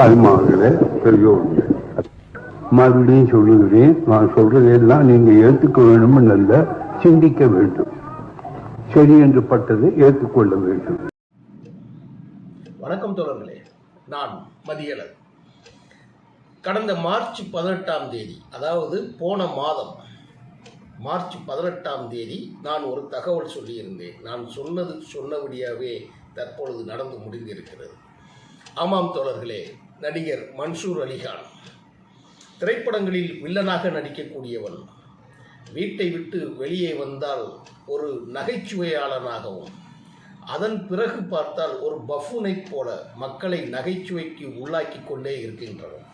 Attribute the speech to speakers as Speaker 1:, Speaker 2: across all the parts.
Speaker 1: தாய்மார்களே பெரியோர்களே. மறுபடியும் சொல்லுகிறேன் நான் சொல்றதெல்லாம் நீங்க ஏற்றுக்க வேண்டும் அல்ல சிந்திக்க வேண்டும். சரி என்று பட்டது ஏற்றுக்கொள்ள வேண்டும்.
Speaker 2: வணக்கம் தோழர்களே நான் மதியழகன். கடந்த மார்ச் பதினெட்டாம் தேதி அதாவது போன மாதம் மார்ச் பதினெட்டாம் தேதி நான் ஒரு தகவல் சொல்லியிருந்தேன். நான் சொன்னது சொன்னபடியாகவே தற்பொழுது நடந்து முடிந்திருக்கிறது. ஆமாம் தோழர்களே நடிகர் மன்சூர் அலிகான் திரைப்படங்களில் வில்லனாக நடிக்கக்கூடியவன். வீட்டை விட்டு வெளியே வந்தால் ஒரு நகைச்சுவையாளனாகவும் அதன் பிறகு பார்த்தால் ஒரு பஃபூனைப் போல மக்களை நகைச்சுவைக்கு உள்ளாக்கி கொண்டே இருக்கின்றனர்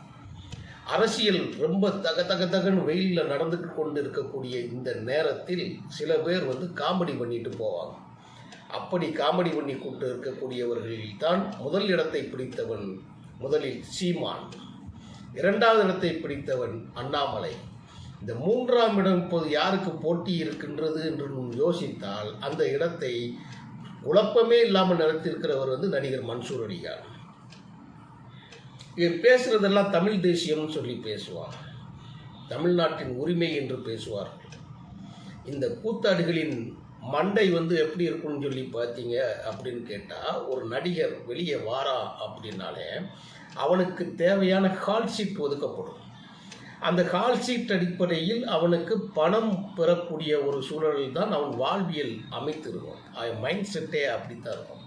Speaker 2: அரசியல் ரொம்ப தக தக தகன்னு வெயிலில் நடந்து கொண்டு இருக்கக்கூடிய இந்த நேரத்தில் சில பேர் வந்து காமெடி பண்ணிட்டு போவாங்க. அப்படி காமெடி பண்ணி கொண்டு இருக்கக்கூடியவர்களில் தான் முதல் இடத்தை பிடித்தவன் முதலில் சீமான். இரண்டாவது இடத்தை பிடித்தவன் அண்ணாமலை. இந்த மூன்றாம் இடம் இப்போது யாருக்கு போட்டி இருக்கின்றது என்று யோசித்தால் அந்த இடத்தை குழப்பமே இல்லாமல் நடத்தியிருக்கிறவர் வந்து நடிகர் மன்சூர் அலிகான். இவர் பேசுகிறதெல்லாம் தமிழ் தேசியம்னு சொல்லி பேசுவார். தமிழ்நாட்டின் உரிமை என்று பேசுவார்கள். இந்த கூத்தாடுகளின் மண்டை வந்து எப்படி இருக்கும்னு சொல்லி பார்த்தீங்க அப்படின்னு கேட்டால் ஒரு நடிகர் வெளியே வாரா அப்படின்னாலே அவனுக்கு தேவையான கால்ஷீட் ஒதுக்கப்படும். அந்த கால் ஷீட் அடிப்படையில் அவனுக்கு பணம் பெறக்கூடிய ஒரு சூழலில் தான் அவன் வாழ்வியல் அமைத்திருக்கும். அவன் மைண்ட் செட்டே அப்படித்தான் இருக்கும்.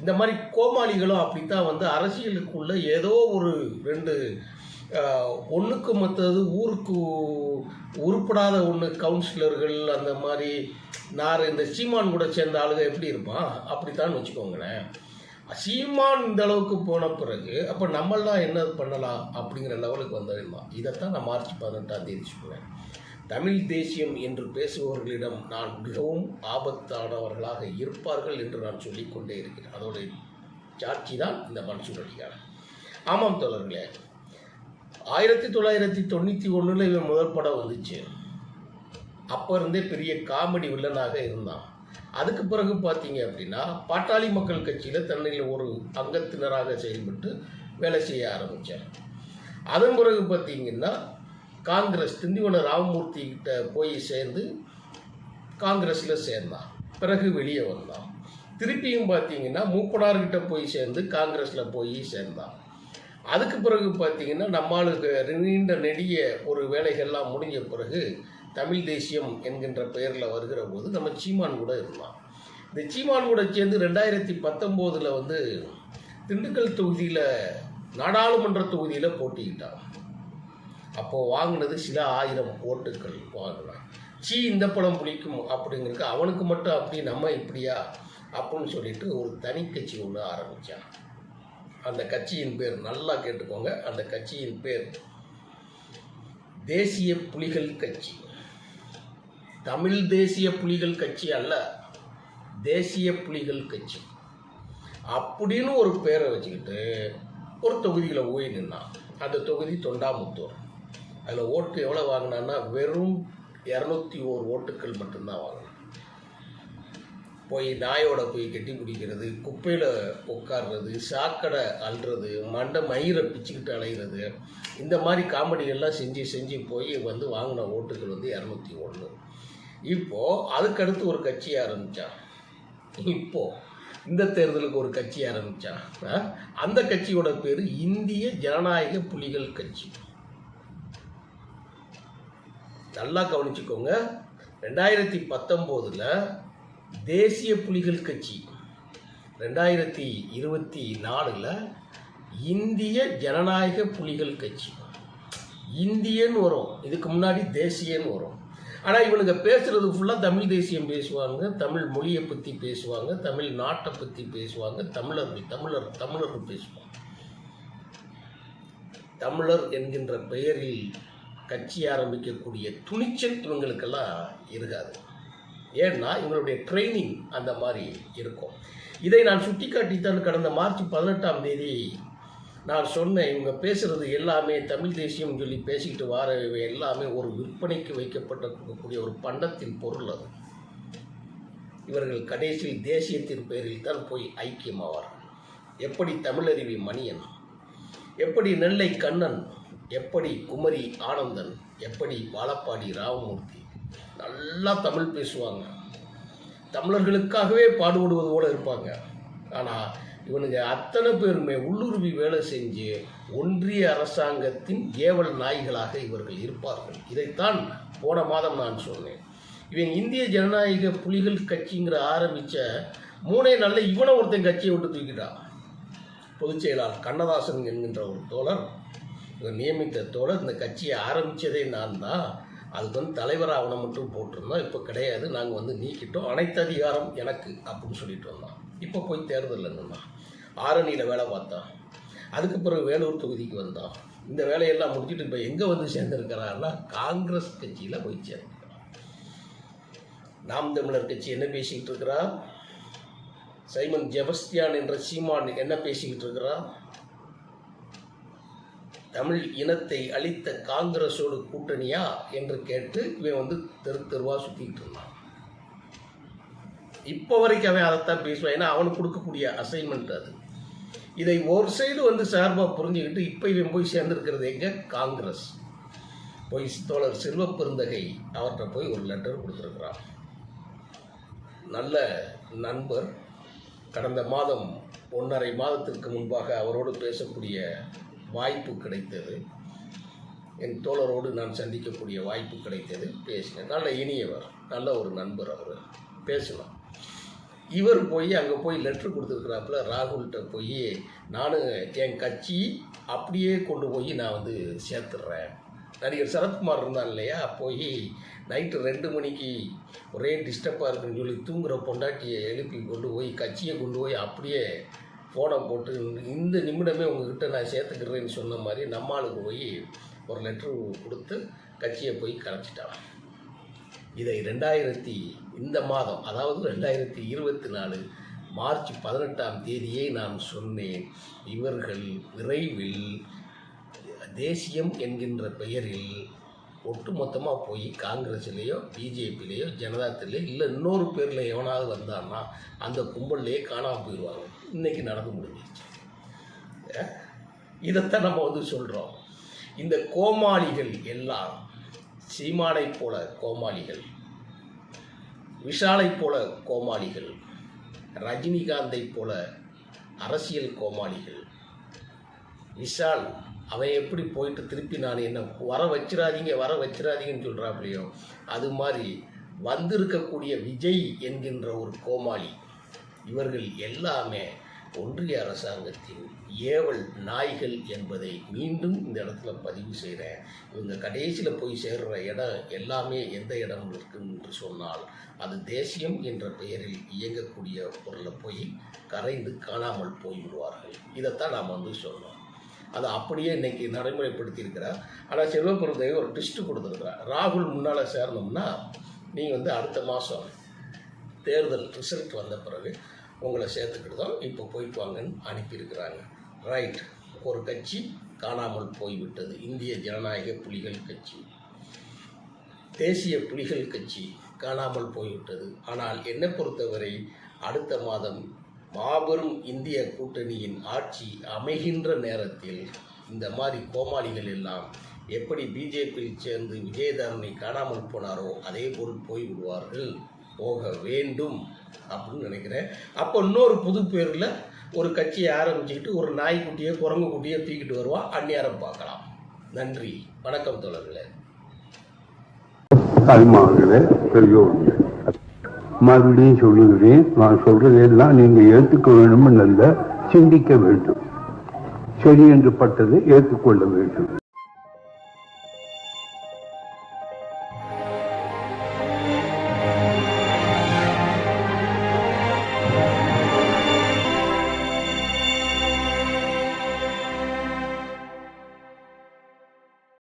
Speaker 2: இந்த மாதிரி கோமாளிகளும் அப்படித்தான் வந்து அரசியலுக்குள்ள ஏதோ ஒரு ரெண்டு ஒன்றுக்கு மற்றது ஊருக்கு உருப்படாத ஒன்று கவுன்சிலர்கள் அந்த மாதிரி நான் இந்த சீமான் கூட சேர்ந்த ஆளுங்க எப்படி இருப்பான் அப்படித்தான் வச்சுக்கோங்களேன். சீமான் இந்த அளவுக்கு போன பிறகு அப்போ நம்மளாம் என்ன பண்ணலாம் அப்படிங்கிற லெவலுக்கு வந்ததுமா இதைத்தான் நான் மார்ச் பதினெட்டாம் தேதி சொல்லுவேன் தமிழ் தேசியம் என்று பேசுபவர்களிடம் நான் மிகவும் ஆபத்தானவர்களாக இருப்பார்கள் என்று நான் சொல்லிக்கொண்டே இருக்கிறேன். அதோடைய சாட்சி தான் இந்த மன்சூர் ஆமாம் தோழர்களே ஆயிரத்தி தொள்ளாயிரத்தி தொண்ணூற்றி ஒன்றில் இவன் முதல் படம் வந்துச்சு. அப்போ இருந்தே பெரிய காமெடி வில்லனாக இருந்தான். அதுக்கு பிறகு பார்த்தீங்க அப்படின்னா பாட்டாளி மக்கள் கட்சியில் தன்னில் ஒரு அங்கத்தினராக செயல்பட்டு வேலை செய்ய ஆரம்பித்தார் அதன் பிறகு பார்த்தீங்கன்னா காங்கிரஸ் திண்டிவன ராமமூர்த்தி கிட்ட போய் சேர்ந்து காங்கிரஸில் சேர்ந்தான். பிறகு வெளியே வந்தான். திருப்பியும் பார்த்தீங்கன்னா மூப்பனார்கிட்ட போய் சேர்ந்து காங்கிரஸில் போய் சேர்ந்தான். அதுக்கு பிறகு பார்த்தீங்கன்னா நம்மளுக்கு நீண்ட நெடிய ஒரு வேலைகள்லாம் முடிஞ்ச பிறகு தமிழ் தேசியம் என்கின்ற பெயரில் வருகிற போது நம்ம சீமான் கூட இருக்கலாம். இந்த சீமான் கூட சேர்ந்து ரெண்டாயிரத்தி பத்தொம்போதில் வந்து திண்டுக்கல் தொகுதியில் நாடாளுமன்ற தொகுதியில் போட்டிக்கிட்டான் அப்போது வாங்கினது சில ஆயிரம் ஓட்டுகள் வாங்கினான். சீ இந்த படம் பிடிக்கும் அப்படிங்கிறதுக்கு அவனுக்கு மட்டும் அப்படி நம்ம இப்படியா? அப்படின்னு சொல்லிட்டு ஒரு தனி கட்சி ஒன்று ஆரம்பித்தான் அந்த கட்சியின் பேர் நல்லா கேட்டுக்கோங்க. அந்த கட்சியின் பேர் தேசிய புலிகள் கட்சி. தமிழ் தேசிய புலிகள் கட்சி அல்ல தேசிய புலிகள் கட்சி. அப்படின்னு ஒரு பேரை வச்சுக்கிட்டு ஒரு தொகுதியில் போய் நின்னான் அந்த தொகுதி தொண்டாமுத்தூர். அதில் ஓட்டு எவ்வளோ வாங்கினான்னா வெறும் இரநூத்தி ஓர் ஓட்டுக்கள் மட்டும்தான் வாங்கினான் போய் நாயோட போய் கட்டி பிடிக்கிறது குப்பையில் உட்கார்றது சாக்கடை அல்றது மண்டை மயிரை பிச்சுக்கிட்டு அலைகிறது இந்த மாதிரி காமெடிகள்லாம் செஞ்சு செஞ்சு போய் வந்து வாங்கின ஓட்டுகள் வந்து இரநூத்தி ஒன்று இப்போது அதுக்கடுத்து ஒரு கட்சி ஆரம்பித்தான் இப்போது இந்த தேர்தலுக்கு ஒரு கட்சி ஆரம்பித்தான் அந்த கட்சியோட பேர் இந்திய ஜனநாயக புலிகள் கட்சி. நல்லா கவனிச்சுக்கோங்க. ரெண்டாயிரத்தி பத்தொம்போதில் தேசிய புலிகள் கட்சி. ரெண்டாயிரத்தி இருபத்தி நாலில் இந்திய ஜனநாயக புலிகள் கட்சி. இந்தியன்னு வரும். இதுக்கு முன்னாடி தேசியன்னு வரும். ஆனால் இவனுங்க பேசுகிறது ஃபுல்லாக தமிழ் தேசியம் பேசுவாங்க. தமிழ் மொழியை பற்றி பேசுவாங்க. தமிழ் நாட்டை பற்றி பேசுவாங்க. தமிழர் தமிழர் தமிழர் பேசுவாங்க. தமிழர் என்கின்ற பெயரில் கட்சி ஆரம்பிக்கக்கூடிய துணிச்சல் இவங்களுக்கெல்லாம் இருக்காது. ஏன்னா இவங்களுடைய ட்ரைனிங் அந்த மாதிரி இருக்கும். இதை நான் சுட்டிக்காட்டித்தான் கடந்த மார்ச் பதினெட்டாம் தேதி நான் சொன்னேன் இவங்க பேசுகிறது எல்லாமே தமிழ் தேசியம் சொல்லி பேசிக்கிட்டு வார இவை எல்லாமே ஒரு விற்பனைக்கு வைக்கப்பட்டிருக்கக்கூடிய ஒரு பண்டத்தின் பொருள் அது. இவர்கள் கடைசியில் தேசியத்தின் பேரில் தான் போய் ஐக்கியமாவார் எப்படி தமிழருவி மணியன் எப்படி நெல்லை கண்ணன் எப்படி குமரி ஆனந்தன் எப்படி வாழப்பாடி ராமமூர்த்தி நல்லா தமிழ் பேசுவாங்க. தமிழர்களுக்காகவே பாடுபடுவது போல இருப்பாங்க. ஆனால் இவனுங்க அத்தனை பேருமே உள்ளுருவி வேலை செஞ்சு ஒன்றிய அரசாங்கத்தின் ஏவல் நாய்களாக இவர்கள் இருப்பார்கள். இதைத்தான் போன மாதம் நான் சொன்னேன். இவன் இந்திய ஜனநாயக புலிகள் கட்சிங்கிற ஆரம்பித்த மூணே நல்ல இவனை ஒருத்தன் கட்சியை விட்டு தூக்கிட்டான். பொதுச் செயலாளர் கண்ணதாசன் என்கின்ற ஒரு தோழர் இவர் நியமித்த தோழர் இந்த கட்சியை ஆரம்பித்ததே நான் தான் அதுக்கு வந்து தலைவராக ஆவணம் மட்டும் போட்டிருந்தோம் இப்போ கிடையாது. நாங்கள் வந்து நீக்கிட்டோம். அனைத்து அதிகாரம் எனக்கு அப்படின்னு சொல்லிட்டு வந்தோம் இப்போ போய் தேர்தல் என்னன்னா ஆரணியில் வேலை பார்த்தோம் அதுக்கு பிறகு வேலூர் தொகுதிக்கு வந்தோம் இந்த வேலையெல்லாம் முடிச்சுட்டு இப்போ எங்கே வந்து சேர்ந்துருக்கிறாருன்னா காங்கிரஸ் கட்சியில் போய் சேர்ந்துருக்கிறான். நாம் தமிழர் கட்சி என்ன பேசிக்கிட்டு இருக்கிறா? சைமன் ஜெபஸ்தியான் என்ற சீமான் என்ன பேசிக்கிட்டு இருக்கிறா? தமிழ் இனத்தை அழித்த காங்கிரஸோடு கூட்டணியா என்று கேட்டு இவன் வந்து தெரு தெருவாக சுற்றிக்கிட்டு இருந்தான். இப்போ வரைக்கும் அவன் அதைத்தான் பேசுவான். ஏன்னா அவனுக்கு கொடுக்கக்கூடிய அசைன்மெண்ட் அது. இதை ஒரு சைடு வந்து சார்பாக புரிஞ்சுக்கிட்டு இப்போ இவன் போய் சேர்ந்துருக்கிறது எங்கே? காங்கிரஸ். போய் தோழர் செல்வப்பெருந்தகை அவர்கிட்ட போய் ஒரு லெட்டர் கொடுத்துருக்குறான் நல்ல நண்பர். கடந்த மாதம் ஒன்றரை மாதத்திற்கு முன்பாக அவரோடு பேசக்கூடிய வாய்ப்பு கிடைத்தது. என் தோழரோடு நான் சந்திக்கக்கூடிய வாய்ப்பு கிடைத்தது. பேசினேன். நல்ல இனியவர் நல்ல ஒரு நண்பர் அவர். பேசலாம். இவர் போய் அங்கே போய் லெட்ரு கொடுத்துருக்குறாப்புல ராகுல்கிட்ட போய் நானும் என் கட்சி அப்படியே கொண்டு போய் நான் வந்து சேர்த்துடுறேன் நடிகர் சரத்குமார் இருந்தான் இல்லையா? போய் நைட்டு ரெண்டு மணிக்கு ஒரே டிஸ்டர்பாக இருக்குன்னு சொல்லி தூங்குற பொண்டாட்டியை எழுப்பி கொண்டு போய் கட்சியை கொண்டு போய் அப்படியே ஃபோனை போட்டு இந்த நிமிடமே உங்ககிட்ட நான் சேர்த்துக்கிறேன்னு சொன்ன மாதிரி நம்மளுக்கு போய் ஒரு லெட்ரு கொடுத்து கட்சியை போய் கலைச்சிட்டான் இதை ரெண்டாயிரத்தி இந்த மாதம் அதாவது ரெண்டாயிரத்தி இருபத்தி நாலு மார்ச் பதினெட்டாம் தேதியே நான் சொன்னேன். இவர்கள் விரைவில் தேசியம் என்கின்ற பெயரில் ஒட்டுமொத்தமாக போய் காங்கிரஸ்லேயோ பிஜேபிலேயோ ஜனதாத்திலேயோ இல்லை இன்னொரு பேரில் எவனாவது வந்தான்னா அந்த கும்பல்லையே காணாமல் போயிடுவாங்க இன்னைக்கு நடந்து முடிஞ்சிருச்சு. இதைத்தான் நம்ம வந்து சொல்கிறோம் இந்த கோமாளிகள் எல்லாம் சீமானை போல கோமாளிகள் விஷாலை போல கோமாளிகள் ரஜினிகாந்தை போல அரசியல் கோமாளிகள் விஷால் அவன் எப்படி போயிட்டு திருப்பி நான் என்ன? வர வச்சிடாதீங்க வர வச்சிடாதீங்கன்னு சொல்கிறாப்லையோ அது மாதிரி வந்திருக்கக்கூடிய விஜய் என்கின்ற ஒரு கோமாளி இவர்கள் எல்லாமே ஒன்றிய அரசாங்கத்தின் ஏவல் நாய்கள் என்பதை மீண்டும் இந்த இடத்துல பதிவு செய்கிறேன் இவங்க கடைசியில் போய் சேர்ற இடம் எல்லாமே எந்த இடம் இருக்கும் என்று சொன்னால் அது தேசியம் என்ற பெயரில் இயங்கக்கூடிய பொருளை போய் கரைந்து காணாமல் போய்விடுவார்கள். இதைத்தான் நாம் வந்து சொன்னோம் அதை அப்படியே இன்றைக்கி நடைமுறைப்படுத்தியிருக்கிறார். ஆனால் செல்வப்பிரதை ஒரு ட்விஸ்ட்டு கொடுத்துருக்கிறார். ராகுல் முன்னால் சேரணும்னா நீங்கள் வந்து அடுத்த மாதம் தேர்தல் ரிசல்ட் வந்த பிறகு உங்களை சேர்த்துக்கிட்டு இப்போ போயிட்டு வாங்கன்னு அனுப்பியிருக்கிறாங்க. ரைட் ஒரு கட்சி காணாமல் போய்விட்டது. இந்திய ஜனநாயக புலிகள் கட்சி. தேசிய புலிகள் கட்சி காணாமல் போய்விட்டது. ஆனால் என்னை பொறுத்தவரை அடுத்த மாதம் மாபெரும் இந்திய கூட்டணியின் ஆட்சி அமைகின்ற நேரத்தில் இந்த மாதிரி கோமாளிகள் எல்லாம் எப்படி பிஜேபியில் சேர்ந்து விஜயதரனை காணாமல் போனாரோ அதே போல் போய்விடுவார்கள் போக வேண்டும் அப்படின்னு நினைக்கிறேன். அப்போ இன்னொரு புது பேரில் ஒரு கட்சியை ஆரம்பிச்சுக்கிட்டு ஒரு நாய்க்குட்டியை குரங்கு குட்டியை தூக்கிட்டு வருவான் அந்நியாரம் பார்க்கலாம். நன்றி. வணக்கம் தோழர்களே.
Speaker 1: மறுபடியும் சொல்லுகிறேன். நான் சொல்றதெல்லாம் நீங்க ஏற்றுக்க வேண்டும் அல்ல சிந்திக்க வேண்டும். சரி என்று பட்டதை ஏற்றுக்கொள்ள வேண்டும்.